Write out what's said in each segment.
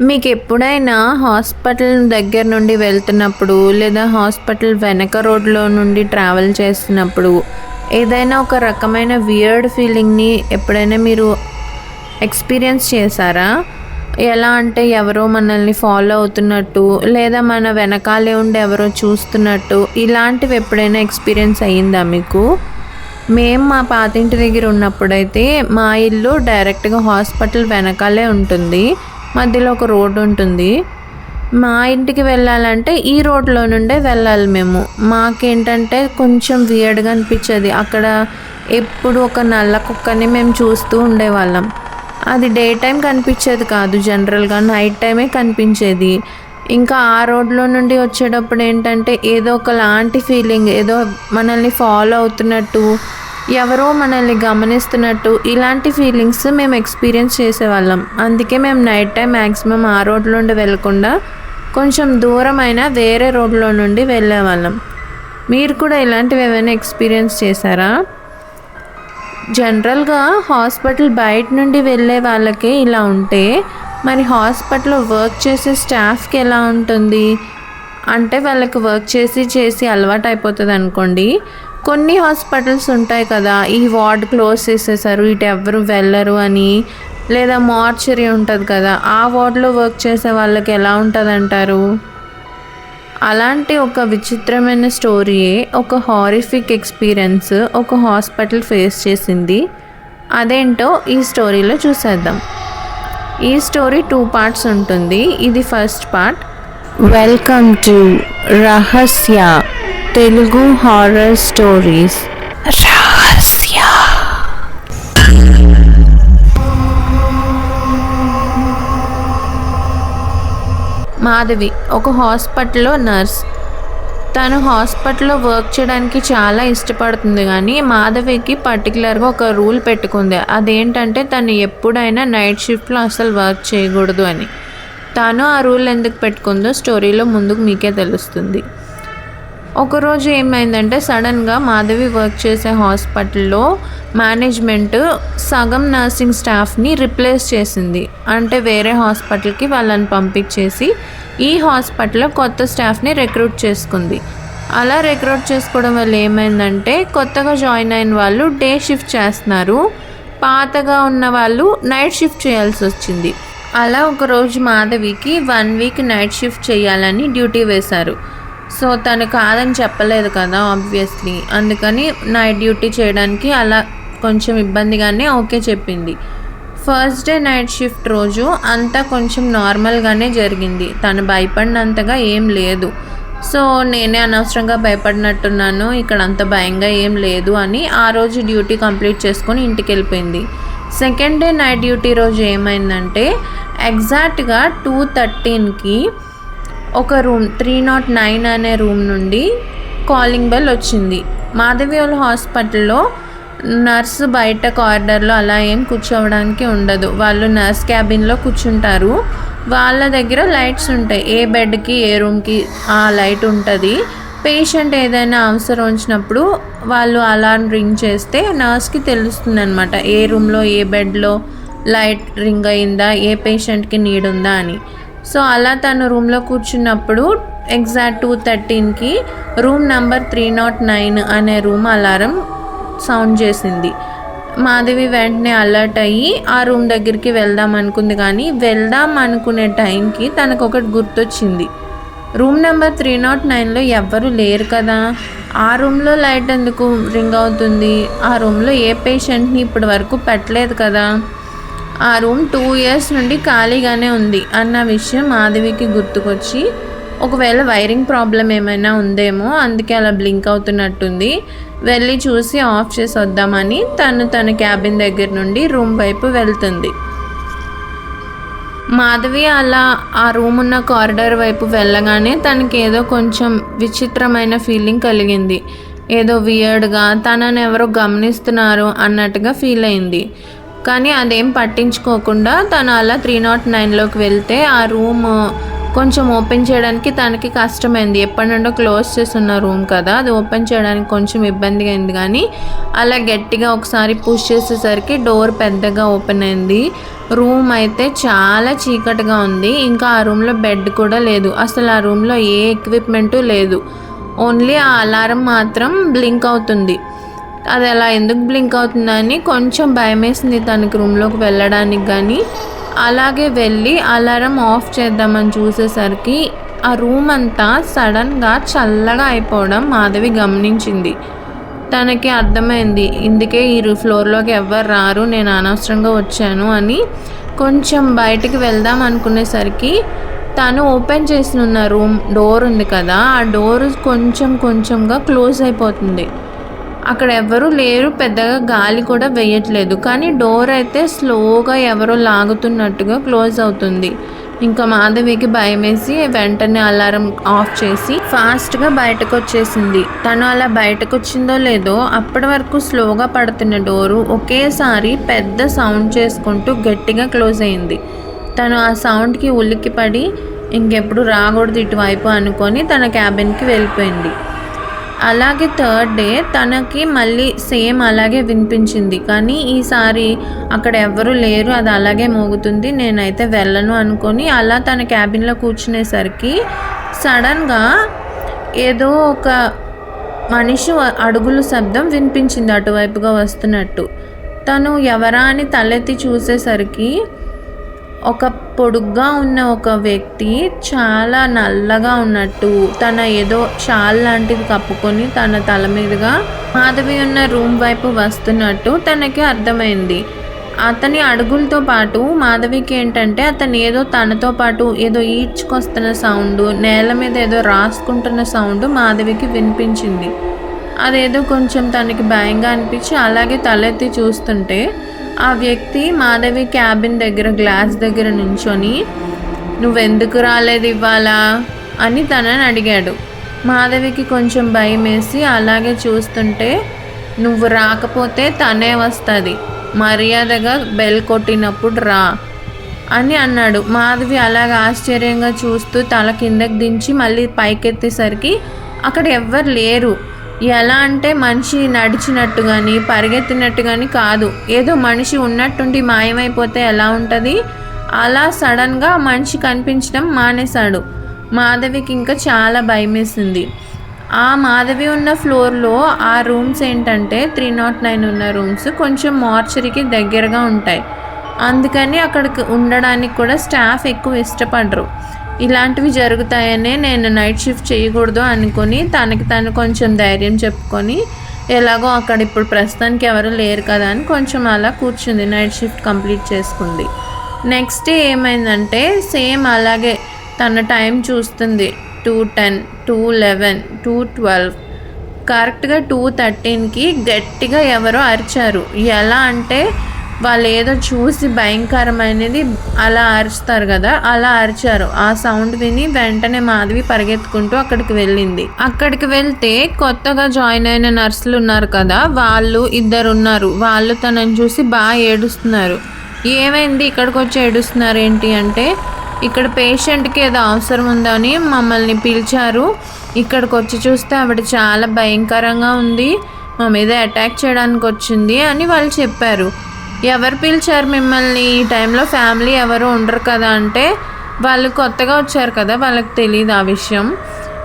మీకు ఎప్పుడైనా హాస్పిటల్ దగ్గర నుండి వెళ్తున్నప్పుడు లేదా హాస్పిటల్ వెనక రోడ్లో నుండి ట్రావెల్ చేస్తున్నప్పుడు ఏదైనా ఒక రకమైన వియర్డ్ ఫీలింగ్ని ఎప్పుడైనా మీరు ఎక్స్పీరియన్స్ చేశారా? ఎలా అంటే ఎవరో మనల్ని ఫాలో అవుతున్నట్టు లేదా మన వెనకాలే ఉండి ఎవరో చూస్తున్నట్టు ఇలాంటివి ఎప్పుడైనా ఎక్స్పీరియన్స్ అయ్యిందా మీకు? మేము మా పాతింటి దగ్గర ఉన్నప్పుడైతే మా ఇల్లు డైరెక్ట్గా హాస్పిటల్ వెనకాలే ఉంటుంది. మధ్యలో ఒక రోడ్డు ఉంటుంది. మా ఇంటికి వెళ్ళాలంటే ఈ రోడ్లో నుండే వెళ్ళాలి మేము. మాకేంటంటే కొంచెం వియర్డ్గా అనిపించేది. అక్కడ ఎప్పుడు ఒక నల్ల కుక్కని మేము చూస్తూ ఉండేవాళ్ళం. అది డే టైం కనిపించేది కాదు. జనరల్గా నైట్ టైమే కనిపించేది. ఇంకా ఆ రోడ్లో నుండి వచ్చేటప్పుడు ఏంటంటే ఏదో ఒకలాంటి ఫీలింగ్ ఏదో మనల్ని ఫాలో అవుతున్నట్టు ఎవరో మనల్ని గమనిస్తున్నట్టు ఇలాంటి ఫీలింగ్స్ మేము ఎక్స్పీరియన్స్ చేసేవాళ్ళం. అందుకే మేము నైట్ టైం మ్యాక్సిమం ఆ రోడ్లో నుండి వెళ్ళకుండా కొంచెం దూరమైన వేరే రోడ్లో నుండి వెళ్ళేవాళ్ళం. మీరు కూడా ఇలాంటివి ఏమైనా ఎక్స్పీరియన్స్ చేశారా? జనరల్గా హాస్పిటల్ బయట నుండి వెళ్ళే వాళ్ళకే ఇలా ఉంటే మరి హాస్పిటల్లో వర్క్ చేసే స్టాఫ్కి ఎలా ఉంటుంది? అంటే వాళ్ళకి వర్క్ చేసి చేసి అలవాటు అయిపోతుంది అనుకోండి కొన్ని హాస్పిటల్స్ ఉంటాయి కదా ఈ వార్డ్ క్లోజ్ చేసేసారు ఇటు ఎవరు వెళ్ళరు అని లేదా మార్చరీ ఉంటుంది కదా ఆ వార్డులో వర్క్ చేసే వాళ్ళకి ఎలా ఉంటుంది అంటారు అలాంటి ఒక విచిత్రమైన స్టోరీయే ఒక హారిఫిక్ ఎక్స్పీరియన్స్ ఒక హాస్పిటల్ ఫేస్ చేసింది. అదేంటో ఈ స్టోరీలో చూసేద్దాం. ఈ స్టోరీ టూ పార్ట్స్ ఉంటుంది. ఇది ఫస్ట్ పార్ట్. వెల్కమ్ టు రహస్య తెలుగు హారర్ స్టోరీస్ రహస్య. మాధవి ఒక హాస్పిటల్లో నర్స్. తను హాస్పిటల్లో వర్క్ చేయడానికి చాలా ఇష్టపడుతుంది కానీ మాధవికి పర్టికులర్గా ఒక రూల్ పెట్టుకుంది. అదేంటంటే తను ఎప్పుడైనా నైట్ షిఫ్ట్లో అసలు వర్క్ చేయకూడదు అని. తను ఆ రూల్ ఎందుకు పెట్టుకుందో స్టోరీలో ముందుకు మీకే తెలుస్తుంది. ఒకరోజు ఏమైందంటే సడన్గా మాధవి వర్క్ చేసే హాస్పిటల్లో మేనేజ్మెంట్ సగం నర్సింగ్ స్టాఫ్ని రిప్లేస్ చేసింది. అంటే వేరే హాస్పిటల్కి వాళ్ళని పంపించేసి ఈ హాస్పిటల్లో కొత్త స్టాఫ్ని రిక్రూట్ చేసుకుంది. అలా రిక్రూట్ చేసుకోవడం వల్ల ఏమైందంటే కొత్తగా జాయిన్ అయిన వాళ్ళు డే షిఫ్ట్ చేస్తున్నారు. పాతగా ఉన్న వాళ్ళు నైట్ షిఫ్ట్ చేయాల్సి వచ్చింది. అలా ఒకరోజు మాధవికి వన్ వీక్ నైట్ షిఫ్ట్ చేయాలని డ్యూటీ వేశారు. సో తను కాదని చెప్పలేదు కదా ఆబ్వియస్లీ అందుకని నైట్ డ్యూటీ చేయడానికి అలా కొంచెం ఇబ్బందిగానే ఓకే చెప్పింది. ఫస్ట్ డే నైట్ షిఫ్ట్ రోజు అంతా కొంచెం నార్మల్గానే జరిగింది. తను భయపడినంతగా ఏం లేదు. సో నేనే అనవసరంగా భయపడినట్టున్నాను ఇక్కడ అంత భయంగా ఏం లేదు అని ఆ రోజు డ్యూటీ కంప్లీట్ చేసుకొని ఇంటికి వెళ్ళిపోయింది సెకండ్ డే నైట్ డ్యూటీ రోజు ఏమైందంటే ఎగ్జాక్ట్గా టూ థర్టీన్కి ఒక రూమ్ త్రీ నాట్ నైన్ అనే రూమ్ నుండి కాలింగ్ బెల్ వచ్చింది. మాధవి హాస్పిటల్లో నర్సు బయట కార్డర్లో అలా ఏం కూర్చోవడానికి ఉండదు. వాళ్ళు నర్స్ క్యాబిన్లో కూర్చుంటారు. వాళ్ళ దగ్గర లైట్స్ ఉంటాయి. ఏ బెడ్కి ఏ రూమ్కి ఆ లైట్ ఉంటుంది. పేషెంట్ ఏదైనా అవసరం వచ్చినప్పుడు వాళ్ళు అలారం రింగ్ చేస్తే నర్స్కి తెలుస్తుంది అనమాట ఏ రూమ్లో ఏ బెడ్లో లైట్ రింగ్ అయిందా? ఏ పేషెంట్కి నీడ్ ఉందా అని. సో అలా తను రూమ్లో కూర్చున్నప్పుడు exact two థర్టీన్కి room number three nought nine అనే రూమ్ అలారం సౌండ్ చేసింది. మాధవి వెంటనే అలర్ట్ అయ్యి ఆ రూమ్ దగ్గరికి వెళ్దాం అనుకుంది కానీ వెళ్దాం అనుకునే టైంకి తనకు ఒకటి గుర్తొచ్చింది. రూమ్ నెంబర్ త్రీ నాట్ నైన్లో ఎవ్వరు లేరు కదా. ఆ రూమ్లో లైట్ ఎందుకు రింగ్ అవుతుంది? ఆ రూమ్లో ఏ పేషెంట్ని ఇప్పటి వరకు పెట్టలేదు కదా? ఆ రూమ్ టూ ఇయర్స్ నుండి ఖాళీగానే ఉంది అన్న విషయం మాధవికి గుర్తుకొచ్చి ఒకవేళ వైరింగ్ ప్రాబ్లం ఏమైనా ఉందేమో అందుకే అలా బ్లింక్ అవుతున్నట్టుంది. వెళ్ళి చూసి ఆఫ్ చేసి వద్దామని తను తన క్యాబిన్ దగ్గర నుండి రూమ్ వైపు వెళ్తుంది. మాధవి అలా ఆ రూమ్ ఉన్న కారిడార్ వైపు వెళ్ళగానే తనకి ఏదో కొంచెం విచిత్రమైన ఫీలింగ్ కలిగింది. ఏదో వియర్డ్గా తనని ఎవరో గమనిస్తున్నారు అన్నట్టుగా ఫీల్ అయింది. కానీ అదేం పట్టించుకోకుండా తను అలా త్రీ నాట్ నైన్లోకి వెళ్తే ఆ రూమ్ కొంచెం ఓపెన్ చేయడానికి తనకి కష్టమైంది. ఎప్పటి నుండో క్లోజ్ చేస్తున్న రూమ్ కదా అది ఓపెన్ చేయడానికి కొంచెం ఇబ్బందిగా అయింది. కానీ అలా గట్టిగా ఒకసారి పుష్ చేసేసరికి డోర్ పెద్దగా ఓపెన్ అయింది. రూమ్ అయితే చాలా చీకటిగా ఉంది. ఇంకా ఆ రూమ్లో బెడ్ కూడా లేదు. అసలు ఆ రూమ్లో ఏ ఎక్విప్మెంటు లేదు. ఓన్లీ ఆ అలారం మాత్రం బ్లింక్ అవుతుంది. అది అలా ఎందుకు బ్లింక్ అవుతుందని కొంచెం భయం వేసింది తనకి రూమ్లోకి వెళ్ళడానికి కానీ అలాగే వెళ్ళి అలారం ఆఫ్ చేద్దామని చూసేసరికి ఆ రూమ్ అంతా సడన్గా చల్లగా అయిపోవడం మాధవి గమనించింది. తనకి అర్థమైంది ఇందుకే ఈ ఫ్లోర్లోకి ఎవ్వరు రారు నేను అనవసరంగా వచ్చాను అని కొంచెం బయటికి వెళ్దాం అనుకునేసరికి తను ఓపెన్ చేసి ఉన్న రూమ్ డోర్ ఉంది కదా ఆ డోర్ కొంచెం కొంచెంగా క్లోజ్ అయిపోతుంది. అక్కడ ఎవరు లేరు పెద్దగా గాలి కూడా వేయట్లేదు. కానీ డోర్ అయితే స్లోగా ఎవరో లాగుతున్నట్టుగా క్లోజ్ అవుతుంది. ఇంకా మాధవికి భయం వేసి వెంటనే అలారం ఆఫ్ చేసి ఫాస్ట్గా బయటకు వచ్చేసింది తను అలా బయటకు వచ్చిందో లేదో అప్పటి వరకు స్లోగా పడుతున్న డోరు ఒకేసారి పెద్ద సౌండ్ చేసుకుంటూ గట్టిగా క్లోజ్ అయింది. తను ఆ సౌండ్కి ఉలిక్కిపడి ఇంకెప్పుడు రాకూడదు ఇటువైపు అనుకొని తన క్యాబిన్కి వెళ్ళిపోయింది. అలాగే థర్డ్ డే తనకి మళ్ళీ సేమ్ అలాగే వినిపించింది. కానీ ఈసారి అక్కడ ఎవరు లేరు అది అలాగే మోగుతుంది. నేనైతే వెళ్ళను అనుకొని అలా తన క్యాబిన్లో కూర్చునేసరికి సడన్గా ఏదో ఒక మనిషి అడుగుల శబ్దం వినిపించింది అటువైపుగా వస్తున్నట్టు. తను ఎవరా అని తలెత్తి చూసేసరికి ఒక పొడుగ్గా ఉన్న ఒక వ్యక్తి చాలా నల్లగా ఉన్నట్టు తన ఏదో షాల్ లాంటిది కప్పుకొని తన తల మీదుగా మాధవి ఉన్న రూమ్ వైపు వస్తున్నట్టు తనకి అర్థమైంది. అతని అడుగులతో పాటు మాధవికి ఏంటంటే అతను ఏదో తనతో పాటు ఏదో ఈడ్చుకొస్తున్న సౌండ్ నేల మీద ఏదో రాసుకుంటున్న సౌండ్ మాధవికి వినిపించింది. అదేదో కొంచెం తనకి భయంగా అనిపించి అలాగే తలెత్తి చూస్తుంటే ఆ వ్యక్తి మాధవి క్యాబిన్ దగ్గర గ్లాస్ దగ్గర నుంచొని నువ్వెందుకు రాలేదు ఇవ్వాలా అని తనని అడిగాడు. మాధవికి కొంచెం భయం వేసి అలాగే చూస్తుంటే నువ్వు రాకపోతే తనే వస్తుంది. మర్యాదగా బెల్ కొట్టినప్పుడు రా అని అన్నాడు. మాధవి అలాగ ఆశ్చర్యంగా చూస్తూ తల కిందకి దించి మళ్ళీ పైకెత్తేసరికి అక్కడ ఎవ్వరు లేరు. ఎలా అంటే మనిషి నడిచినట్టు కానీ పరిగెత్తినట్టు కానీ కాదు. ఏదో మనిషి ఉన్నట్టుండి మాయమైపోతే ఎలా ఉంటుంది? అలా సడన్గా మనిషి కనిపించడం మానేశాడు. మాధవికి ఇంకా చాలా భయమేసింది. ఆ మాధవి ఉన్న ఫ్లోర్లో ఆ రూమ్స్ ఏంటంటే త్రీ నాట్ నైన్ ఉన్న రూమ్స్ కొంచెం మార్చరీకి దగ్గరగా ఉంటాయి. అందుకని అక్కడికి ఉండడానికి కూడా స్టాఫ్ ఎక్కువ ఇష్టపడరు. ఇలాంటివి జరుగుతాయనే నేను నైట్ షిఫ్ట్ చేయకూడదు అనుకొని తనకి తను కొంచెం ధైర్యం చెప్పుకొని ఎలాగో అక్కడ ఇప్పుడు ప్రస్తుతానికి ఎవరు లేరు కదా అని కొంచెం అలా కూర్చుంది నైట్ షిఫ్ట్ కంప్లీట్ చేసుకుంది. నెక్స్ట్ డే ఏమైందంటే సేమ్ అలాగే తన టైం చూస్తుంది two ten two eleven two twelve కరెక్ట్గా టూ థర్టీన్కి గట్టిగా ఎవరో అరిచారు. ఎలా అంటే వాళ్ళు ఏదో చూసి భయంకరమైనది అలా అరుస్తారు కదా అలా అరిచారు. ఆ సౌండ్ విని వెంటనే మాధవి పరిగెత్తుకుంటూ అక్కడికి వెళ్ళింది. అక్కడికి వెళ్తే కొత్తగా జాయిన్ అయిన నర్సులు ఉన్నారు కదా వాళ్ళు ఇద్దరు ఉన్నారు వాళ్ళు తనని చూసి బాగా ఏడుస్తున్నారు. ఏమైంది ఇక్కడికి వచ్చి ఏడుస్తున్నారు ఏంటి అంటే ఇక్కడ పేషెంట్కి ఏదో అవసరం ఉందని మమ్మల్ని పిలిచారు. ఇక్కడికి వచ్చి చూస్తే ఆవిడ చాలా భయంకరంగా ఉంది. మా మీద అటాక్ చేయడానికి వచ్చింది అని వాళ్ళు చెప్పారు. ఎవరు పిలిచారు మిమ్మల్ని? ఈ టైంలో ఫ్యామిలీ ఎవరు ఉండరు కదా అంటే వాళ్ళు కొత్తగా వచ్చారు కదా వాళ్ళకి తెలియదు ఆ విషయం.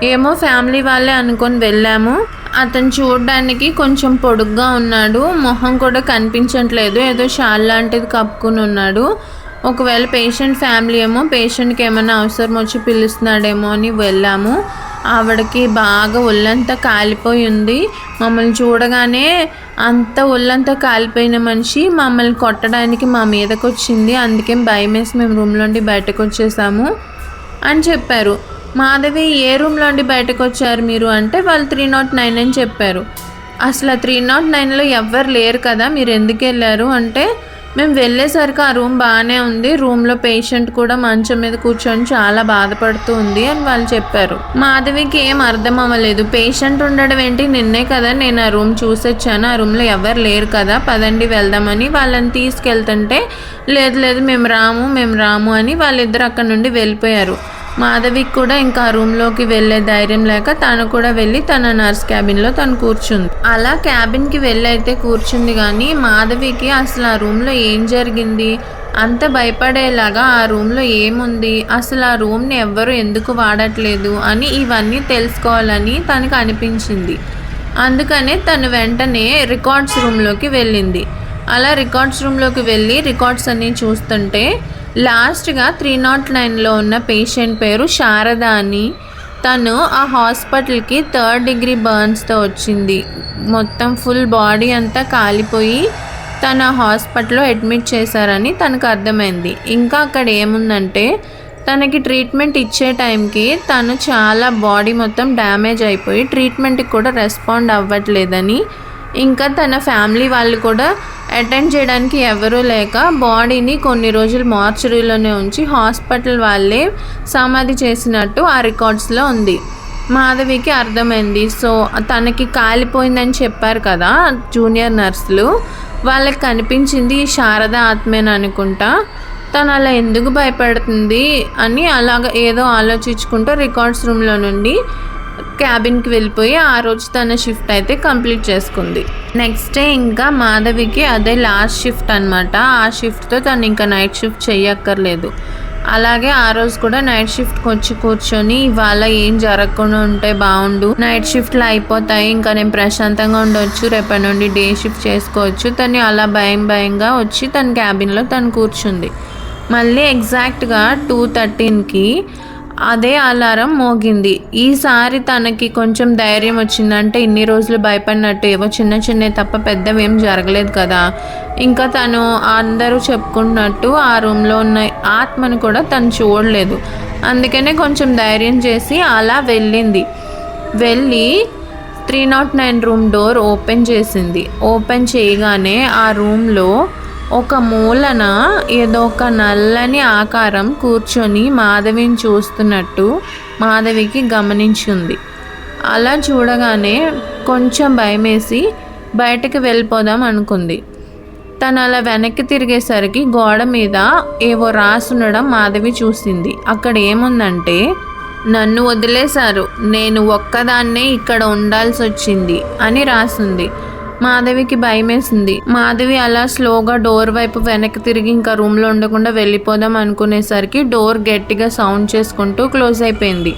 ఏమో ఫ్యామిలీ వాళ్ళే అనుకొని వెళ్ళాము. అతను చూడడానికి కొంచెం పొడుగ్గా ఉన్నాడు. మొహం కూడా కనిపించట్లేదు. ఏదో షాల్ లాంటిది కప్పుకుని ఉన్నాడు. ఒకవేళ పేషెంట్ ఫ్యామిలీ ఏమో పేషెంట్కి ఏమైనా అవసరం వచ్చి పిలుస్తున్నాడేమో అని వెళ్ళాము. ఆవిడకి బాగా ఒళ్ళంతా కాలిపోయి ఉంది. మమ్మల్ని చూడగానే అంత ఒళ్ళంతా కాలిపోయిన మనిషి మమ్మల్ని కొట్టడానికి మా మీదకి వచ్చింది అందుకే భయం వేసి మేము రూమ్లోండి బయటకు వచ్చేసాము అని చెప్పారు. మాధవి ఏ రూమ్లోండి బయటకు వచ్చారు మీరు? అంటే వాళ్ళు త్రీ నాట్ నైన్ అని చెప్పారు. అసలు త్రీ నాట్ నైన్లో ఎవ్వరు లేరు కదా మీరు ఎందుకు వెళ్ళారు? అంటే మేము వెళ్ళేసరికి ఆ రూమ్ బాగానే ఉంది. రూమ్లో పేషెంట్ కూడా మంచం మీద కూర్చొని చాలా బాధపడుతూ ఉంది అని వాళ్ళు చెప్పారు. మాధవికి ఏం అర్థం అవ్వలేదు. పేషెంట్ ఉండడం ఏంటి? నిన్నే కదా నేను ఆ రూమ్ చూసొచ్చాను. ఆ రూమ్లో ఎవరు లేరు కదా. పదండి వెళ్దామని వాళ్ళని తీసుకెళ్తుంటే లేదు లేదు మేము రాము మేము రాము అని వాళ్ళిద్దరు అక్కడ నుండి వెళ్ళిపోయారు. మాధవికి కూడా ఇంకా రూమ్లోకి వెళ్ళే ధైర్యం లేక తను కూడా వెళ్ళి తన నర్స్ క్యాబిన్లో తను కూర్చుంది. అలా క్యాబిన్కి వెళ్ళైతే కూర్చుంది కానీ మాధవికి అసలు ఆ రూమ్లో ఏం జరిగింది? అంత భయపడేలాగా ఆ రూమ్లో ఏముంది? అసలు ఆ రూమ్ని ఎవ్వరు ఎందుకు వాడట్లేదు? అని ఇవన్నీ తెలుసుకోవాలని తనకు అనిపించింది. అందుకనే తను వెంటనే రికార్డ్స్ రూమ్లోకి వెళ్ళింది. అలా రికార్డ్స్ రూమ్లోకి వెళ్ళి రికార్డ్స్ అన్నీ చూస్తుంటే లాస్ట్గా త్రీ నాట్ నైన్లో ఉన్న పేషెంట్ పేరు శారద అని. తను ఆ హాస్పిటల్కి థర్డ్ డిగ్రీ బర్న్స్తో వచ్చింది. మొత్తం ఫుల్ బాడీ అంతా కాలిపోయి తన హాస్పిటల్లో అడ్మిట్ చేశారని తనకు అర్థమైంది. ఇంకా అక్కడ ఏముందంటే తనకి ట్రీట్మెంట్ ఇచ్చే టైంకి తను చాలా బాడీ మొత్తం డ్యామేజ్ అయిపోయి ట్రీట్మెంట్కి కూడా రెస్పాండ్ అవ్వట్లేదని ఇంకా తన ఫ్యామిలీ వాళ్ళు కూడా అటెండ్ చేయడానికి ఎవరూ లేక బాడీని కొన్ని రోజులు మార్చరీలోనే ఉంచి హాస్పిటల్ వాళ్ళే సమాధి చేసినట్టు ఆ రికార్డ్స్లో ఉంది. మాధవికి అర్థమైంది. సో తనకి కాలిపోయిందని చెప్పారు కదా జూనియర్ నర్సులు. వాళ్ళకి కనిపించింది శారద ఆత్మేన అనుకుంటా. తను అలా ఎందుకు భయపడుతుంది అని అలాగ ఏదో ఆలోచించుకుంటూ రికార్డ్స్ రూమ్లో నుండి క్యాబిన్కి వెళ్ళిపోయి ఆ రోజు తన షిఫ్ట్ అయితే కంప్లీట్ చేసుకుంది. నెక్స్ట్ డే ఇంకా మాధవికి అదే లాస్ట్ షిఫ్ట్ అనమాట ఆ షిఫ్ట్తో తను ఇంకా నైట్ షిఫ్ట్ చేయక్కర్లేదు. అలాగే ఆ రోజు కూడా నైట్ షిఫ్ట్కి వచ్చి కూర్చొని ఇవాళ ఏం జరగకుండా ఉంటే బాగుండు. నైట్ షిఫ్ట్లు అయిపోతాయి ఇంకా నేను ప్రశాంతంగా ఉండొచ్చు రేపటి నుండి డే షిఫ్ట్ చేసుకోవచ్చు. తను అలా భయం భయంగా వచ్చి తన క్యాబిన్లో తను కూర్చుంది. మళ్ళీ ఎగ్జాక్ట్గా టూ థర్టీన్కి అదే అలారం మోగింది. ఈసారి తనకి కొంచెం ధైర్యం వచ్చిందంటే ఇన్ని రోజులు భయపడినట్టు ఏవో చిన్న చిన్న తప్ప పెద్దవి ఏం జరగలేదు కదా. ఇంకా తను అందరూ చెప్పుకున్నట్టు ఆ రూమ్లో ఉన్న ఆత్మను కూడా తను చూడలేదు. అందుకనే కొంచెం ధైర్యం చేసి అలా వెళ్ళింది. వెళ్ళి three nought nine room door open చేసింది. ఓపెన్ చేయగానే ఆ రూమ్లో ఒక మూలన ఏదో ఒక నల్లని ఆకారం కూర్చొని మాధవిని చూస్తున్నట్టు మాధవికి గమనించింది. అలా చూడగానే కొంచెం భయమేసి బయటకు వెళ్ళిపోదాం అనుకుంది. తను అలా వెనక్కి తిరిగేసరికి గోడ మీద ఏవో రాసుండడం మాధవి చూసింది. అక్కడ ఏముందంటే నన్ను వదిలేశారు. నేను ఒక్కదాన్నే ఇక్కడ ఉండాల్సి వచ్చింది అని రాసింది. మాధవికి భయమేసింది. మాధవి అలా స్లోగా డోర్ వైపు వెనక్కి తిరిగి ఇంకా రూమ్లో ఉండకుండా వెళ్ళిపోదాం అనుకునేసరికి డోర్ గట్టిగా సౌండ్ చేసుకుంటూ క్లోజ్ అయిపోయింది.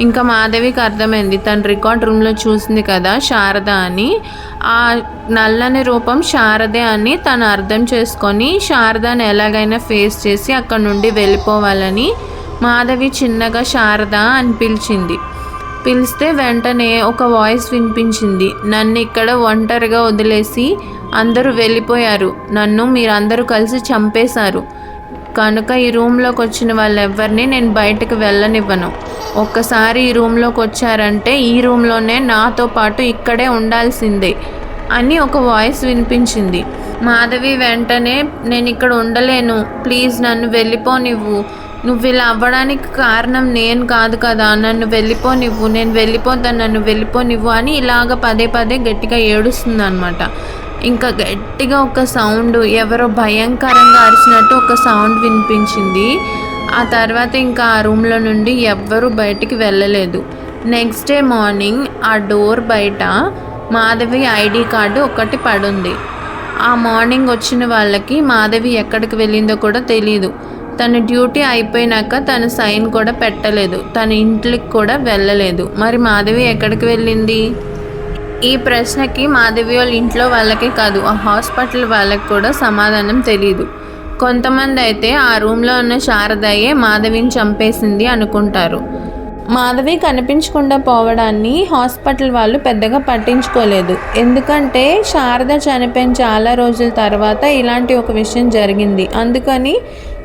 ఇంకా మాధవికి అర్థమైంది తన రికార్డ్ రూమ్లో చూసింది కదా శారద అని. ఆ నల్లని రూపం శారదే అని తను అర్థం చేసుకొని శారదాని ఎలాగైనా ఫేస్ చేసి అక్కడ నుండి వెళ్ళిపోవాలని మాధవి చిన్నగా శారద అని పిలిచింది. పిలిస్తే వెంటనే ఒక వాయిస్ వినిపించింది. నన్ను ఇక్కడ ఒంటరిగా వదిలేసి అందరూ వెళ్ళిపోయారు. నన్ను మీరందరూ కలిసి చంపేశారు. కనుక ఈ రూమ్లోకి వచ్చిన వాళ్ళెవ్వరిని నేను బయటకు వెళ్ళనివ్వను. ఒక్కసారి ఈ రూమ్లోకి వచ్చారంటే ఈ రూమ్లోనే నాతో పాటు ఇక్కడే ఉండాల్సిందే అని ఒక వాయిస్ వినిపించింది. మాధవి వెంటనే నేను ఇక్కడ ఉండలేను. ప్లీజ్ నన్ను వెళ్ళిపోనివ్వు. నువ్వు ఇలా అవ్వడానికి కారణం నేను కాదు కదా. నన్ను వెళ్ళిపోనివ్వు నేను వెళ్ళిపోతాను నన్ను వెళ్ళిపోనివ్వు అని ఇలాగ పదే పదే గట్టిగా ఏడుస్తుంది అనమాట ఇంకా గట్టిగా ఒక సౌండ్ ఎవరో భయంకరంగా అరిచినట్టు ఒక సౌండ్ వినిపించింది. ఆ తర్వాత ఇంకా ఆ రూమ్లో నుండి ఎవ్వరూ బయటికి వెళ్ళలేదు. నెక్స్ట్ డే మార్నింగ్ ఆ డోర్ బయట మాధవి ఐడి కార్డు ఒకటి పడుంది. ఆ మార్నింగ్ వచ్చిన వాళ్ళకి మాధవి ఎక్కడికి వెళ్ళిందో కూడా తెలియదు తన డ్యూటీ అయిపోయినాక తను సైన్ కూడా పెట్టలేదు. తన ఇంట్లోకి కూడా వెళ్ళలేదు. మరి మాధవి ఎక్కడికి వెళ్ళింది? ఈ ప్రశ్నకి మాధవి వాళ్ళ ఇంట్లో వాళ్ళకే కాదు ఆ హాస్పిటల్ వాళ్ళకి కూడా సమాధానం తెలియదు కొంతమంది అయితే ఆ రూమ్లో ఉన్న శారదయ్యే మాధవిని చంపేసింది అనుకుంటారు. మాధవి కనిపించకుండా పోవడాన్ని హాస్పిటల్ వాళ్ళు పెద్దగా పట్టించుకోలేదు. ఎందుకంటే శారద చనిపోయిన చాలా రోజుల తర్వాత ఇలాంటి ఒక విషయం జరిగింది. అందుకని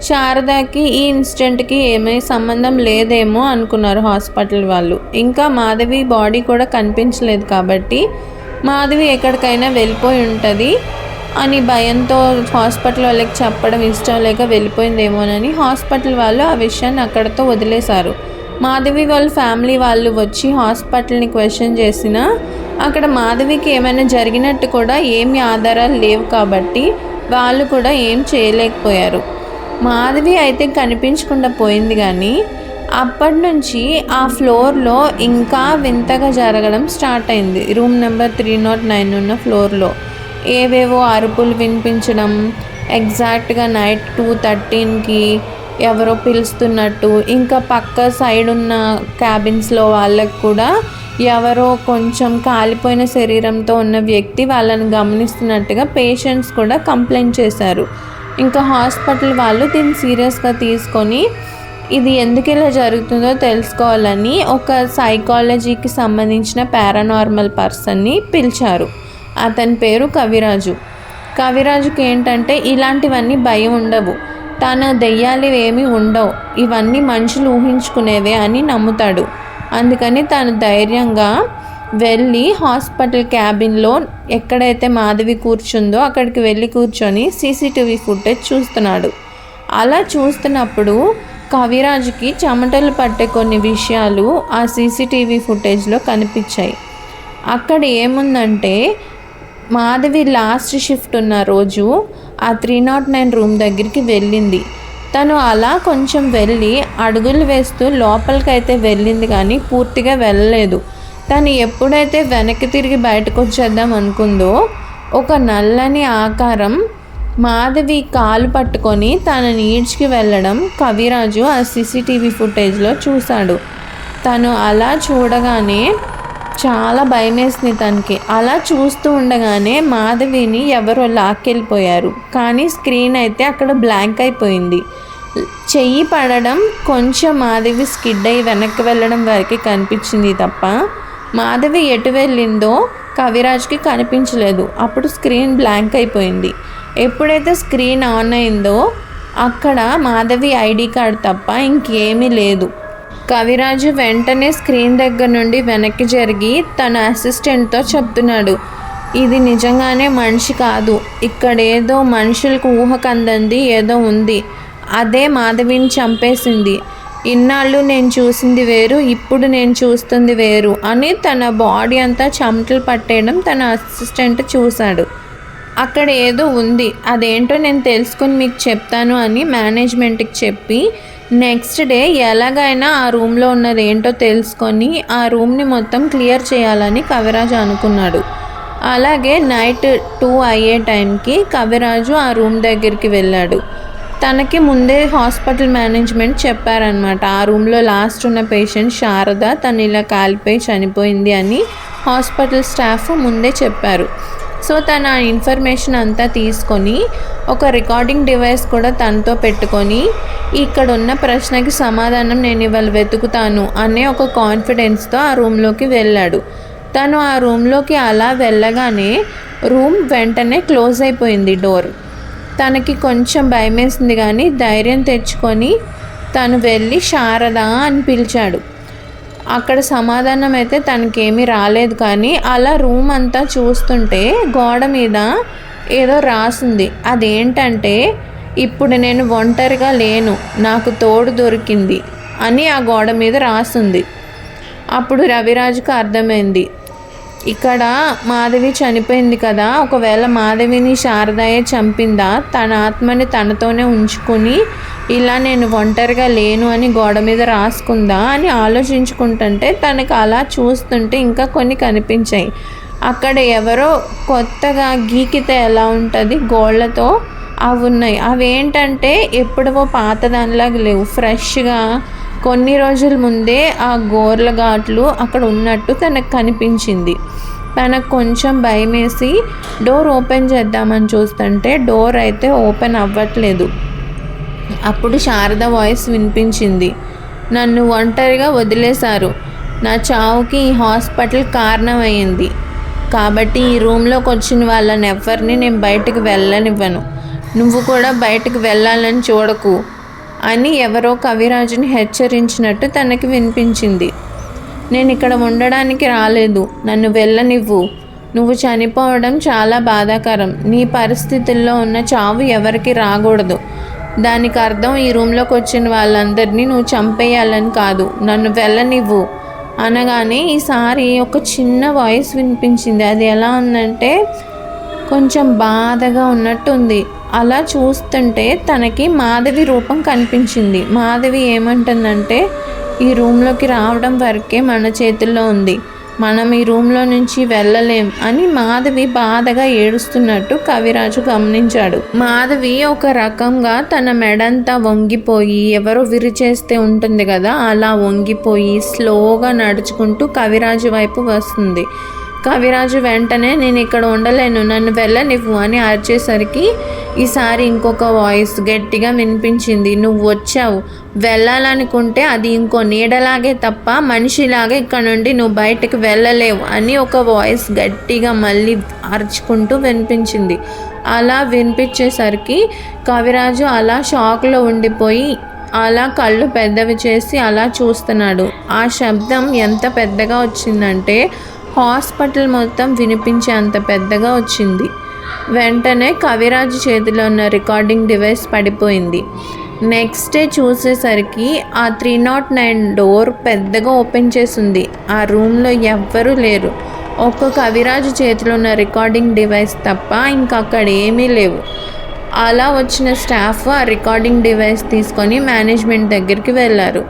శారదకి ఈ ఇన్సిడెంట్కి ఏమీ సంబంధం లేదేమో అనుకున్నారు హాస్పిటల్ వాళ్ళు. ఇంకా మాధవి బాడీ కూడా కనిపించలేదు కాబట్టి మాధవి ఎక్కడికైనా వెళ్ళిపోయి ఉంటుంది అని భయంతో హాస్పిటల్ వాళ్ళకి చెప్పడం ఇష్టం లేక వెళ్ళిపోయిందేమోనని హాస్పిటల్ వాళ్ళు ఆ విషయాన్ని అక్కడితో వదిలేశారు. మాధవి వాళ్ళ ఫ్యామిలీ వాళ్ళు వచ్చి హాస్పిటల్ని క్వశ్చన్ చేసినా అక్కడ మాధవికి ఏమైనా జరిగినట్టు కూడా ఏమి ఆధారాలు లేవు కాబట్టి వాళ్ళు కూడా ఏం చేయలేకపోయారు. మాధవి అయితే కనిపించకుండా పోయింది కానీ అప్పటి నుంచి ఆ ఫ్లోర్లో ఇంకా వింతగా జరగడం స్టార్ట్ అయింది. Room number three nought nine ఉన్న ఫ్లోర్లో ఏవేవో అరుపులు వినిపించడం ఎగ్జాక్ట్గా నైట్ టూ థర్టీన్కి ఎవరో పిలుస్తున్నట్టు. ఇంకా పక్క సైడ్ ఉన్న క్యాబిన్స్లో వాళ్ళకు కూడా ఎవరో కొంచెం కాలిపోయిన శరీరంతో ఉన్న వ్యక్తి వాళ్ళని గమనిస్తున్నట్టుగా పేషెంట్స్ కూడా కంప్లైంట్ చేశారు. ఇంకా హాస్పిటల్ వాళ్ళు దీన్ని సీరియస్గా తీసుకొని ఇది ఎందుకు ఇలా జరుగుతుందో తెలుసుకోవాలని ఒక సైకాలజీకి సంబంధించిన పారానార్మల్ పర్సన్ని పిలిచారు. అతని పేరు కవిరాజు. కవిరాజుకి ఏంటంటే ఇలాంటివన్నీ భయం ఉండవు. తన దెయ్యాలు ఏమీ ఉండవు. ఇవన్నీ మనుషులు ఊహించుకునేవే అని నమ్ముతాడు. అందుకని తను ధైర్యంగా వెళ్ళి హాస్పిటల్ క్యాబిన్లో ఎక్కడైతే మాధవి కూర్చుందో అక్కడికి వెళ్ళి కూర్చొని సీసీటీవీ ఫుటేజ్ చూస్తున్నాడు. అలా చూస్తున్నప్పుడు కవిరాజుకి చెమటలు పట్టే కొన్ని విషయాలు ఆ సీసీటీవీ ఫుటేజ్లో కనిపించాయి. అక్కడ ఏముందంటే మాధవి లాస్ట్ షిఫ్ట్ ఉన్న రోజు ఆ త్రీ నాట్ నైన్ రూమ్ దగ్గరికి వెళ్ళింది. తను అలా కొంచెం వెళ్ళి అడుగులు వేస్తూ లోపలికైతే వెళ్ళింది కానీ పూర్తిగా వెళ్ళలేదు. తను ఎప్పుడైతే వెనక్కి తిరిగి బయటకు వచ్చేద్దాం అనుకుందో ఒక నల్లని ఆకారం మాధవి కాలు పట్టుకొని తన ఈడ్చుకి వెళ్ళడం కవిరాజు ఆ సీసీటీవీ ఫుటేజ్లో చూశాడు. తను అలా చూడగానే చాలా భయమేసింది తనకి. అలా చూస్తూ ఉండగానే మాధవిని ఎవరో లాక్కెళ్ళిపోయారు. కానీ స్క్రీన్ అయితే అక్కడ బ్లాంక్ అయిపోయింది. చెయ్యి పడడం కొంచెం మాధవి స్కిడ్ అయ్యి వెనక్కి వెళ్ళడం వరకు కనిపించింది తప్ప మాధవి ఎటు వెళ్ళిందో కవిరాజ్కి కనిపించలేదు. అప్పుడు స్క్రీన్ బ్లాంక్ అయిపోయింది. ఎప్పుడైతే స్క్రీన్ ఆన్ అయిందో అక్కడ మాధవి ఐడి కార్డ్ తప్ప ఇంకేమీ లేదు. కవిరాజు వెంటనే స్క్రీన్ దగ్గర నుండి వెనక్కి జరిగి తన అసిస్టెంట్తో చెప్తున్నాడు ఇది నిజంగానే మనిషి కాదు. ఇక్కడ ఏదో మనుషులకు ఊహకందంది ఏదో ఉంది. అదే మాధవిని చంపేసింది. ఇన్నాళ్ళు నేను చూసింది వేరు ఇప్పుడు నేను చూస్తుంది వేరు అని తన బాడీ అంతా చెమటలు పట్టేయడం తన అసిస్టెంట్ చూశాడు. అక్కడ ఏదో ఉంది. అదేంటో నేను తెలుసుకొని మీకు చెప్తాను అని మేనేజ్మెంట్కి చెప్పి నెక్స్ట్ డే ఎలాగైనా ఆ రూమ్లో ఉన్నది ఏంటో తెలుసుకొని ఆ రూమ్ని మొత్తం క్లియర్ చేయాలని కవిరాజు అనుకున్నాడు. అలాగే నైట్ టూ అయ్యే టైంకి కవిరాజు ఆ రూమ్ దగ్గరికి వెళ్ళాడు. తనకి ముందే హాస్పిటల్ మేనేజ్మెంట్ చెప్పారనమాట ఆ రూమ్లో లాస్ట్ ఉన్న పేషెంట్ శారద తను ఇలా కాలిపోయి చనిపోయింది అని హాస్పిటల్ స్టాఫ్ ముందే చెప్పారు. సో తన ఇన్ఫర్మేషన్ అంతా తీసుకొని ఒక రికార్డింగ్ డివైస్ కూడా తనతో పెట్టుకొని ఇక్కడ ఉన్న ప్రశ్నకి సమాధానం నేను ఇవాళ వెతుకుతాను అనే ఒక కాన్ఫిడెన్స్తో ఆ రూమ్లోకి వెళ్ళాడు. తను ఆ రూమ్లోకి అలా వెళ్ళగానే రూమ్ వెంటనే క్లోజ్ అయిపోయింది డోర్. తనకి కొంచెం భయమేసింది కానీ ధైర్యం తెచ్చుకొని తను వెళ్ళి శారద అని పిలిచాడు. అక్కడ సమాధానం అయితే తనకేమీ రాలేదు కానీ అలా రూమ్ అంతా చూస్తుంటే గోడ మీద ఏదో రాసింది. అదేంటంటే ఇప్పుడు నేను ఒంటరిగా లేను నాకు తోడు దొరికింది అని ఆ గోడ మీద రాసింది. అప్పుడు రవిరాజుకు అర్థమైంది. ఇక్కడ మాధవి చనిపోయింది కదా ఒకవేళ మాధవిని శారదయ్య చంపిందా తన ఆత్మని తనతోనే ఉంచుకుని ఇలా నేను ఒంటరిగా లేను అని గోడ మీద రాసుకుందా అని ఆలోచించుకుంటుంటే తనకు అలా చూస్తుంటే ఇంకా కొన్ని కనిపించాయి. అక్కడ ఎవరో కొత్తగా గీకితే ఎలా ఉంటుంది? గోళ్ళతో అవి ఉన్నాయి. అవి ఏంటంటే ఎప్పుడవో పాత దానిలాగా లేవు ఫ్రెష్గా కొన్ని రోజుల ముందే ఆ గోర్ల ఘాట్లు అక్కడ ఉన్నట్టు తనకు కనిపించింది. తనకు కొంచెం భయం వేసి డోర్ ఓపెన్ చేద్దామని చూస్తుంటే డోర్ అయితే ఓపెన్ అవ్వట్లేదు. అప్పుడు శారద వాయిస్ వినిపించింది. నన్ను ఒంటరిగా వదిలేశారు. నా చావుకి ఈ హాస్పిటల్ కారణమైంది. కాబట్టి ఈ రూమ్లోకి వచ్చిన వాళ్ళని ఎవరిని నేను బయటకు వెళ్ళనివ్వను. నువ్వు కూడా బయటకు వెళ్ళాలని చూడకు. అని ఎవరో కవిరాజుని హెచ్చరించినట్టు తనకి వినిపించింది. నేను ఇక్కడ ఉండడానికి రాలేదు. నన్ను వెళ్ళనివ్వు. నువ్వు చనిపోవడం చాలా బాధాకరం. నీ పరిస్థితుల్లో ఉన్న చావు ఎవరికి రాకూడదు. దానికి అర్థం ఈ రూమ్లోకి వచ్చిన వాళ్ళందరినీ నువ్వు చంపేయాలని కాదు. నన్ను వెళ్ళనివ్వు. అనగానే ఈసారి ఒక చిన్న వాయిస్ వినిపించింది. అది ఎలా ఉందంటే కొంచెం బాధగా ఉన్నట్టుంది. అలా చూస్తుంటే తనకి మాధవి రూపం కనిపించింది. మాధవి ఏమంటుందంటే ఈ రూమ్లోకి రావడం వరకే మన చేతుల్లో ఉంది. మనం ఈ రూమ్లో నుంచి వెళ్ళలేం అని మాధవి బాధగా ఏడుస్తున్నట్టు కవిరాజు గమనించాడు. మాధవి ఒక రకంగా తన మెడంతా వంగిపోయి ఎవరో విరిచేస్తే ఉంటుంది కదా అలా వంగిపోయి స్లోగా నడుచుకుంటూ కవిరాజు వైపు వస్తుంది. కవిరాజు వెంటనే నేను ఇక్కడ ఉండలేను. నన్ను వెళ్ళనివ్వు అని అరిచేసరికి ఈసారి ఇంకొక వాయిస్ గట్టిగా వినిపించింది. నువ్వు వచ్చావు. వెళ్ళాలనుకుంటే అది ఇంకో నీడలాగే తప్ప మనిషిలాగే ఇక్కడ నుండి నువ్వు బయటకు వెళ్ళలేవు అని ఒక వాయిస్ గట్టిగా మళ్ళీ అరుచుకుంటూ వినిపించింది. అలా వినిపించేసరికి కవిరాజు అలా షాక్లో ఉండిపోయి అలా కళ్ళు పెద్దవి చేసి అలా చూస్తున్నాడు. ఆ శబ్దం ఎంత పెద్దగా వచ్చిందంటే హాస్పిటల్ మొత్తం వినిపించే అంత పెద్దగా వచ్చింది. వెంటనే కవిరాజు చేతిలో ఉన్న రికార్డింగ్ డివైస్ పడిపోయింది. నెక్స్ట్ డే చూసేసరికి ఆ త్రీ నాట్ నైన్ డోర్ పెద్దగా ఓపెన్ చేసింది. ఆ రూమ్లో ఎవ్వరూ లేరు. ఒక్క కవిరాజు చేతిలో ఉన్న రికార్డింగ్ డివైస్ తప్ప ఇంకా అక్కడ ఏమీ లేవు. అలా వచ్చిన స్టాఫ్ ఆ రికార్డింగ్ డివైస్ తీసుకొని మేనేజ్మెంట్ దగ్గరికి వెళ్ళారు.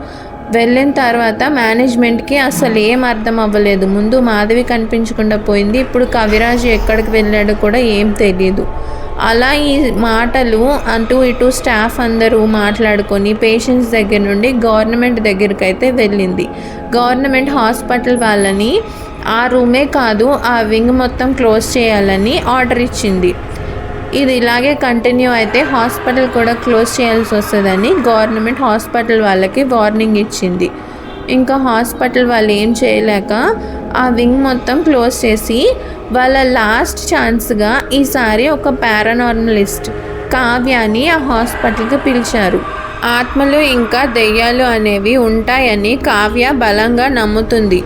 వెళ్ళిన తర్వాత మేనేజ్మెంట్కి అసలు ఏం అర్థం అవ్వలేదు. ముందు మాధవి కనిపించకుండా పోయింది. ఇప్పుడు కవిరాజు ఎక్కడికి వెళ్ళాడో కూడా ఏం తెలియదు అలా ఈ మాటలు అటు ఇటు స్టాఫ్ అందరూ మాట్లాడుకొని పేషెంట్స్ దగ్గర నుండి గవర్నమెంట్ దగ్గరికి అయితే వెళ్ళింది. గవర్నమెంట్ హాస్పిటల్ వాళ్ళని ఆ రూమే కాదు ఆ వింగ్ మొత్తం క్లోజ్ చేయాలని ఆర్డర్ ఇచ్చింది. ఇది ఇలాగే కంటిన్యూ అయితే హాస్పిటల్ కూడా క్లోజ్ చేయాల్సి వస్తుందని గవర్నమెంట్ హాస్పిటల్ వాళ్ళకి వార్నింగ్ ఇచ్చింది. ఇంకా హాస్పిటల్ వాళ్ళు ఏం చేయలేక ఆ వింగ్ మొత్తం క్లోజ్ చేసి వాళ్ళ లాస్ట్ ఛాన్స్గా ఈసారి ఒక పారానార్మలిస్ట్ కావ్యాని ఆ హాస్పిటల్కి పిలిచారు. ఆత్మలు ఇంకా దెయ్యాలు అనేవి ఉంటాయని కావ్య బలంగా నమ్ముతుంది.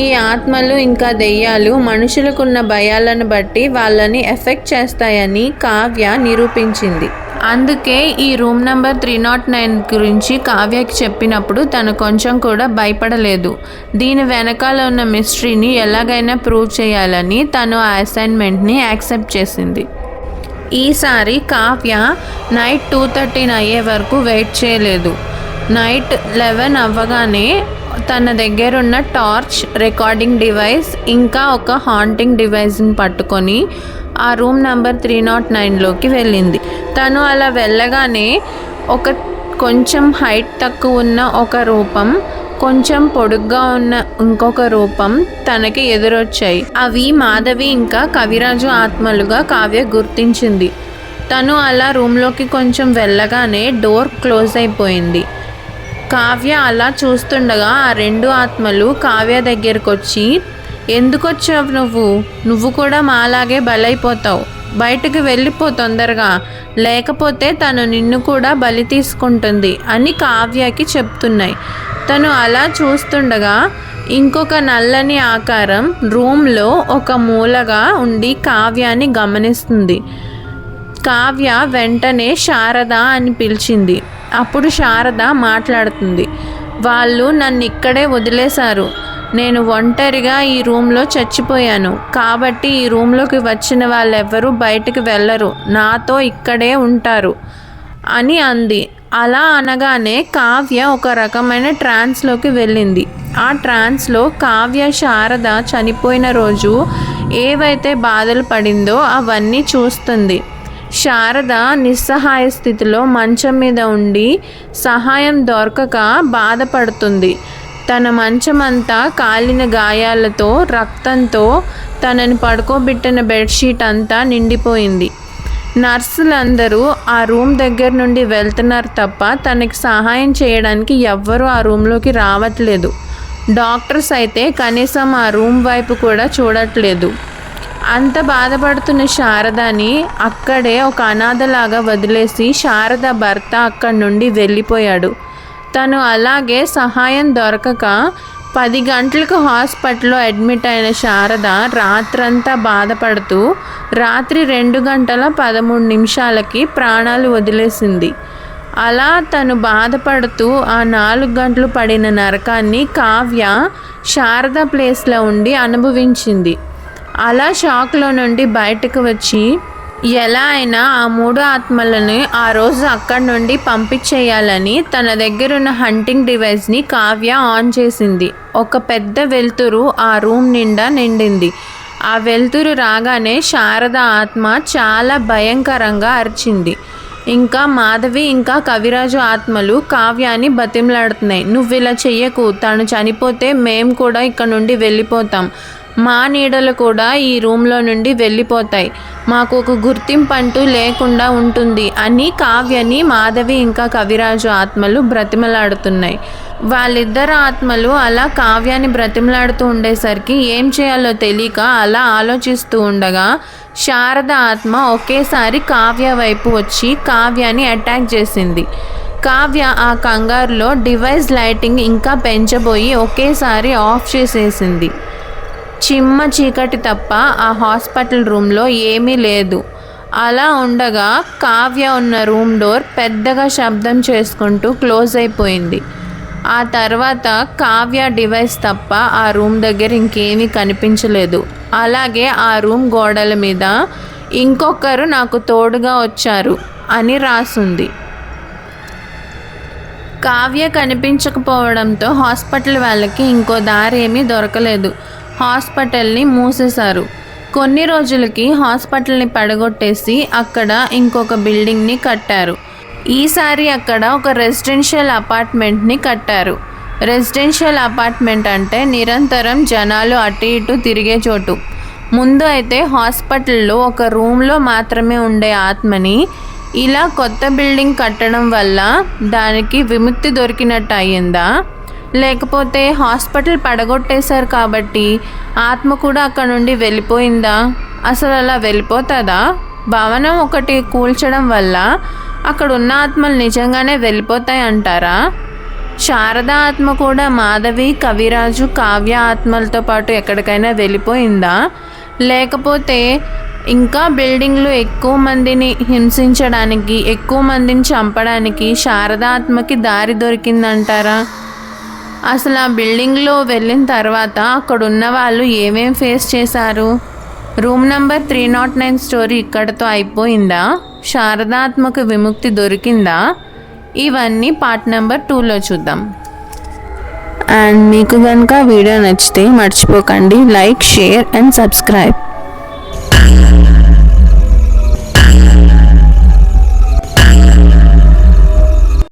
ఈ ఆత్మలు ఇంకా దెయ్యాలు మనుషులకున్న భయాలను బట్టి వాళ్ళని ఎఫెక్ట్ చేస్తాయని కావ్య నిరూపించింది. అందుకే ఈ room number three nought nine గురించి కావ్యకి చెప్పినప్పుడు తను కొంచెం కూడా భయపడలేదు. దీని వెనకాల ఉన్న మిస్టరీని ఎలాగైనా ప్రూవ్ చేయాలని తను ఆ అసైన్మెంట్ని యాక్సెప్ట్ చేసింది. ఈసారి కావ్య నైట్ టూ థర్టీన్ అయ్యే వరకు వెయిట్ చేయలేదు. నైట్ లెవెన్ అవ్వగానే తన దగ్గర ఉన్న టార్చ్ రికార్డింగ్ డివైస్ ఇంకా ఒక హాంటింగ్ డివైస్ని పట్టుకొని ఆ రూమ్ నెంబర్ త్రీ నాట్ నైన్లోకి వెళ్ళింది. తను అలా వెళ్ళగానే ఒక కొంచెం హైట్ తక్కువ ఉన్న ఒక రూపం కొంచెం పొడుగ్గా ఉన్న ఇంకొక రూపం తనకి ఎదురొచ్చాయి. అవి మాధవి ఇంకా కవిరాజు ఆత్మలుగా కావ్య గుర్తించింది. తను అలా రూమ్లోకి కొంచెం వెళ్ళగానే డోర్ క్లోజ్ అయిపోయింది. కావ్య అలా చూస్తుండగా ఆ రెండు ఆత్మలు కావ్య దగ్గరకు వచ్చి ఎందుకొచ్చావు నువ్వు? నువ్వు కూడా మాలాగే బలైపోతావు. బయటకు వెళ్ళిపో తొందరగా. లేకపోతే తను నిన్ను కూడా బలి తీసుకుంటుంది అని కావ్యకి చెప్తున్నాయి. తను అలా చూస్తుండగా ఇంకొక నల్లని ఆకారం రూమ్లో ఒక మూలగా ఉండి కావ్యాన్ని గమనిస్తుంది. కావ్య వెంటనే శారద అని పిలిచింది. అప్పుడు శారద మాట్లాడుతుంది. వాళ్ళు నన్ను ఇక్కడే వదిలేశారు. నేను ఒంటరిగా ఈ రూమ్లో చచ్చిపోయాను. కాబట్టి ఈ రూమ్లోకి వచ్చిన వాళ్ళెవ్వరూ బయటికి వెళ్ళరు. నాతో ఇక్కడే ఉంటారు అని అంది. అలా అనగానే కావ్య ఒక రకమైన ట్రాన్స్లోకి వెళ్ళింది. ఆ ట్రాన్స్లో కావ్య శారద చనిపోయిన రోజు ఏవైతే బాధలు పడిందో అవన్నీ చూస్తుంది. శారద నిస్సహాయ స్థితిలో మంచం మీద ఉండి సహాయం దొరకక బాధపడుతుంది. తన మంచమంతా కాలిన గాయాలతో రక్తంతో తనని పడుకోబెట్టిన బెడ్షీట్ అంతా నిండిపోయింది. నర్సులందరూ ఆ రూమ్ దగ్గర నుండి వెళ్తున్నారు తప్ప తనకి సహాయం చేయడానికి ఎవ్వరూ ఆ రూమ్లోకి రావట్లేదు. డాక్టర్స్ అయితే కనీసం ఆ రూమ్ వైపు కూడా చూడట్లేదు. అంత బాధపడుతున్న శారదని అక్కడే ఒక అనాథలాగా వదిలేసి శారద భర్త అక్కడి నుండి వెళ్ళిపోయాడు. తను అలాగే సహాయం దొరకక పది గంటలకు హాస్పిటల్లో అడ్మిట్ అయిన శారద రాత్రంతా బాధపడుతూ రాత్రి రెండు గంటల పదమూడు నిమిషాలకి ప్రాణాలు వదిలేసింది. అలా తను బాధపడుతూ ఆ నాలుగు గంటలు పడిన నరకాన్ని కావ్య శారద ప్లేస్లో ఉండి అనుభవించింది. అలా షాక్లో నుండి బయటకు వచ్చి ఎలా అయినా ఆ మూడు ఆత్మలను ఆ రోజు అక్కడి నుండి పంపించేయాలని తన దగ్గరున్న హంటింగ్ డివైస్ని కావ్య ఆన్ చేసింది. ఒక పెద్ద వెలుతురు ఆ రూమ్ నిండా నిండింది. ఆ వెలుతురు రాగానే శారద ఆత్మ చాలా భయంకరంగా అరిచింది. ఇంకా మాధవి ఇంకా కవిరాజు ఆత్మలు కావ్యాన్ని బతిమలాడుతున్నాయి. నువ్వు ఇలా చెయ్యకు. తను చనిపోతే మేము కూడా ఇక్కడ నుండి వెళ్ళిపోతాం. మా నీడలు కూడా ఈ రూమ్లో నుండి వెళ్ళిపోతాయి. మాకు ఒక గుర్తింపు అంటూ లేకుండా ఉంటుంది అని కావ్యని మాధవి ఇంకా కవిరాజు ఆత్మలు బ్రతిమలాడుతున్నాయి. వాళ్ళిద్దరు ఆత్మలు అలా కావ్యాన్ని బ్రతిమలాడుతూ ఉండేసరికి ఏం చేయాలో తెలియక అలా ఆలోచిస్తూ ఉండగా శారద ఆత్మ ఒకేసారి కావ్య వైపు వచ్చి కావ్యాన్ని అటాక్ చేసింది. కావ్య ఆ కంగారులో డివైస్ లైటింగ్ ఇంకా పెంచబోయి ఒకేసారి ఆఫ్ చేసేసింది. చిమ్మ చీకటి తప్ప ఆ హాస్పిటల్ రూమ్లో ఏమీ లేదు. అలా ఉండగా కావ్య ఉన్న రూమ్ డోర్ పెద్దగా శబ్దం చేసుకుంటూ క్లోజ్ అయిపోయింది. ఆ తర్వాత కావ్య డివైస్ తప్ప ఆ రూమ్ దగ్గర ఇంకేమీ కనిపించలేదు. అలాగే ఆ రూమ్ గోడల మీద ఇంకొకరు నాకు తోడుగా వచ్చారు అని రాసుంది. కావ్య కనిపించకపోవడంతో హాస్పిటల్ వాళ్ళకి ఇంకో దారి ఏమీ దొరకలేదు. హాస్పిటల్ని మూసేశారు. కొన్ని రోజులకి హాస్పిటల్ని పడగొట్టేసి అక్కడ ఇంకొక బిల్డింగ్ని కట్టారు. ఈసారి అక్కడ ఒక రెసిడెన్షియల్ అపార్ట్మెంట్ని కట్టారు. రెసిడెన్షియల్ అపార్ట్మెంట్ అంటే నిరంతరం జనాలు అటు ఇటు తిరిగే చోటు. ముందు అయితే హాస్పిటల్లో ఒక రూమ్లో మాత్రమే ఉండే ఆత్మని ఇలా కొత్త బిల్డింగ్ కట్టడం వల్ల దానికి విముక్తి దొరికినట్టు అయ్యిందా? లేకపోతే హాస్పిటల్ పడగొట్టేశారు కాబట్టి ఆత్మ కూడా అక్కడ నుండి వెళ్ళిపోయిందా? అసలు అలా వెళ్ళిపోతుందా? భవనం ఒకటి కూల్చడం వల్ల అక్కడ ఉన్న ఆత్మలు నిజంగానే వెళ్ళిపోతాయి అంటారా? శారద ఆత్మ కూడా మాధవి కవిరాజు కావ్య ఆత్మలతో పాటు ఎక్కడికైనా వెళ్ళిపోయిందా? లేకపోతే ఇంకా బిల్డింగ్లు ఎక్కువ మందిని హింసించడానికి ఎక్కువ మందిని చంపడానికి శారదాత్మకి దారి దొరికిందంటారా? అసలు ఆ బిల్డింగ్లో వెళ్ళిన తర్వాత అక్కడ ఉన్న వాళ్ళు ఏమేం ఫేస్ చేశారు? Room number three nought nine story ఇక్కడతో అయిపోయిందా? శారదాత్మక విముక్తి దొరికిందా? ఇవన్నీ పార్ట్ నెంబర్ టూలో చూద్దాం. అండ్ మీకు కనుక వీడియో నచ్చితే మర్చిపోకండి. Like share and subscribe.